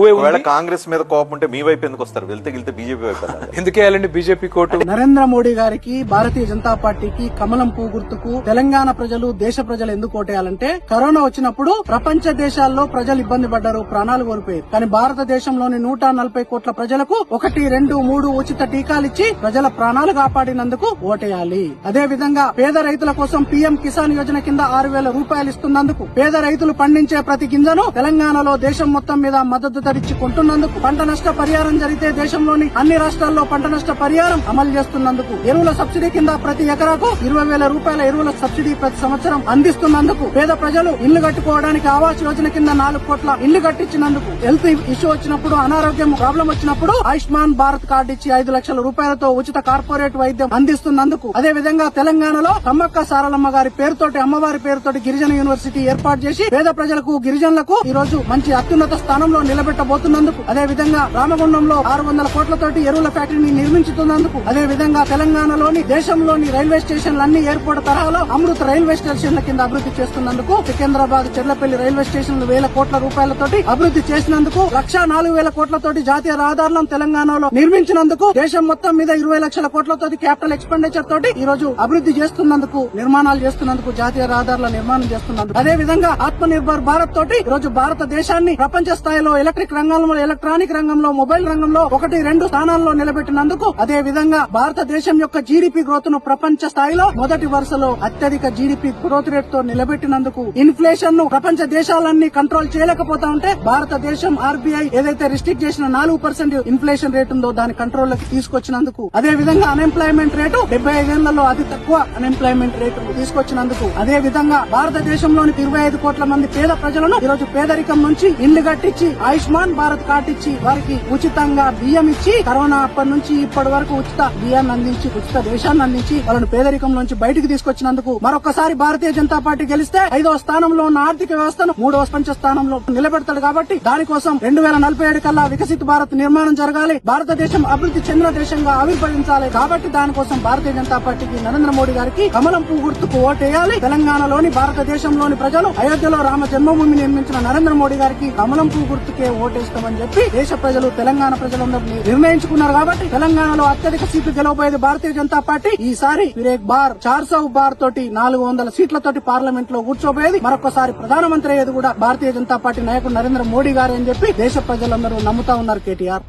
ఒకవేళ కాంగ్రెస్ మీద కోపం ఉంటే మీ వైపు ఎందుకు వస్తారు? వెళ్తే వెళ్తే బీజేపీ వైపు ఎందుకు బీజేపీ కోర్టు? నరేంద్ర మోడీ గారికి భారతీయ జనతా పార్టీకి కమలం పువ్వు గుర్తుకు తెలంగాణ ప్రజలు దేశ ప్రజలు ఎందుకు ఓటేయాలంటే కరోనా వచ్చినప్పుడు ప్రపంచ దేశాల్లో ప్రజలు ఇబ్బంది పడ్డారు ప్రాణాలు కోల్పోయారు. కానీ భారతదేశంలోని నూట నలభై కోట్ల ప్రజలకు ఒకటి రెండు మూడు ఉచిత టీకాలు ఇచ్చి ప్రజల ప్రాణాలు కాపాడినందుకు ఓటేయాలి. అదే విధంగా పేద రైతుల కోసం పీఎం కిసాన్ యోజన కింద ఆరు వేల రూపాయలు ఇస్తున్నందుకు పేద రైతులు పండించే ప్రతి గింజను తెలంగాణలో దేశం మొత్తం మీద మద్దతు ధరించి కొంటున్నందుకు పంట నష్ట పరిహారం జరిగితే దేశంలోని అన్ని రాష్ట్రాల్లో పంట నష్ట పరిహారం అమలు చేస్తున్నందుకు ఎరువుల సబ్సిడీ కింద ప్రతి ఎకరాకు ఇరవై వేల రూపాయల ఎరువుల సబ్సిడీ ప్రతి సంవత్సరం అందిస్తున్నందుకు పేద ప్రజలు ఇల్లు కట్టుకోవడానికి ఆవాస్ యోజన కింద నాలుగు కోట్ల ఇల్లు కట్టించినందుకు హెల్త్ ఇష్యూ వచ్చినప్పుడు అనారోగ్యం ప్రాబ్లం వచ్చినప్పుడు ఆయుష్మాన్ భారత్ కార్డు ఇచ్చి ఐదు లక్షల రూపాయలతో ఉచిత కార్పొరేట్ వైద్యం అందిస్తున్నందుకు అదే విధంగా తెలంగాణలో సమ్మక్క సారలమ్మ గారి పేరుతోటి అమ్మవారి పేరుతోటి గిరిజన యూనివర్సిటీ ఏర్పాటు చేసి పేద ప్రజలకు గిరిజనులకు ఈ రోజు మంచి అత్యున్నత స్థానంలో నిలబెట్టబోతున్నందుకు అదే విధంగా రామగుండంలో ఆరు వందల కోట్లతోటి ఎరువుల ఫ్యాక్టరీని నిర్మించుతున్నందుకు అదే విధంగా తెలంగాణలోని దేశంలోని రైల్వే స్టేషన్లన్నీ ఎయిర్పోర్ట్ తరహాలో అమృత్ రైల్వే స్టేషన్ల కింద అభివృద్ధి చేస్తున్నందుకు సికింద్రాబాద్ చెర్లపల్లి రైల్వే స్టేషన్ వేల కోట్ల రూపాయలతోటి అభివృద్ధి చేసినందుకు లక్ష నాలుగు వేల కోట్లతోటి జాతీయ రహదారులను తెలంగాణలో నిర్మించినందుకు దేశం మొత్తం మీద ఇరవై లక్షల కోట్లతోటి క్యాపిటల్ ఎక్స్పెండిచర్ తోటి ఈ రోజు అభివృద్ధి చేస్తున్నందుకు నిర్మాణాలు చేస్తున్నందుకు జాతీయ రహదారుల నిర్మాణం చేస్తున్నందుకు అదే విధంగా ఆత్మ నిర్భర్ భారత్ తోటి ఈ రోజు భారతదేశాన్ని ప్రపంచ స్థాయిలో ఎలక్ట్రిక్ రంగంలో ఎలక్ట్రానిక్ రంగంలో మొబైల్ రంగంలో ఒకటి రెండు స్థానాల్లో నిలబెట్టినందుకు అదే విధంగా భారతదేశం యొక్క జీడిపి గ్రోత్ను ప్రపంచ స్థాయిలో మొదటి వరుసలో అత్యధిక జీడిపి గ్రోత్ రేట్తో నిలబెట్టినందుకు ఇన్ఫ్లేషన్ను ప్రపంచ దేశాలన్నీ కంట్రోల్ చేయలేకపోతా ఉంటే భారతదేశం ఆర్బీఐ ఏదైతే రిస్ట్రిక్ట్ చేసిన నాలుగు పర్సెంట్ ఇన్ఫ్లేషన్ రేట్ ఉందో దాని కంట్రోల్లోకి తీసుకొచ్చినందుకు అదే విధంగా అన్ఎంప్లాయ్మెంట్ రేటు డెబ్బై ఐదేళ్ళలో అతి తక్కువ అన్ఎంప్లాయ్మెంట్ రేటు తీసుకొచ్చినందుకు అదే విధంగా భారతదేశంలోని ఇరవై ఐదు కోట్ల మంది పేద ప్రజలను ఈరోజు పేదరికం నుంచి ఇల్లు కట్టించి ఆయుష్మాన్ భారత్ కార్డు ఇచ్చి వారికి ఉచితంగా బియ్యం ఇచ్చి కరోనా అప్పటి నుంచి ఇప్పటి వరకు ఉచిత బియ్యాన్ని అందించి ఉచిత దేశాన్ని అందించి వాళ్ళని పేదరికం నుంచి బయటకు తీసుకొచ్చినందుకు మరొకసారి భారతీయ జనతా పార్టీ గెలిస్తే ఐదవ స్థానంలో ఉన్న ఆర్థిక వ్యవస్థను మూడవ పంచ స్థానంలో నిలబెడతాడు కాబట్టి దానికోసం రెండు వేల నలభై ఏడు కల్లా వికసిత భారత్ నిర్మాణం జరగాలి. భారతదేశం అభివృద్ధి చెందిన దేశంగా ఆవిర్భవించాలి కాబట్టి దానికోసం భారతీయ జనతా పార్టీకి నరేంద్ర మోడీ గారికి కమలం పువ్వు గుర్తుకు ఓటేయాలి. తెలంగాణలోని భారతదేశంలోని ప్రజలు అయోధ్యలో రామ జన్మభూమి నిర్మించిన నరేంద్ర మోడీ గారికి కమలం పువ్వు గుర్తుకే ఓటేస్తామని చెప్పి దేశ ప్రజలు తెలంగాణ ప్రజలందరూ నిర్ణయించుకున్నారు కాబట్టి తెలంగాణలో అత్యధిక సీట్లు గెలవబోయేది భారతీయ జనతా పార్టీ. ఈసారి విరేక్ బార్ చార్సౌ బార్ తోటి నాలుగు వందల సీట్లతోటి పార్లమెంట్లో కూర్చోబోయేది. మరొకసారి ప్రధానమంత్రి అయ్యేది కూడా భారతీయ జనతా పార్టీ నాయకుడు నరేంద్ర మోడీ గారు అని చెప్పి దేశ ప్రజలందరూ నమ్ముతా ఉన్నారు కేటీఆర్.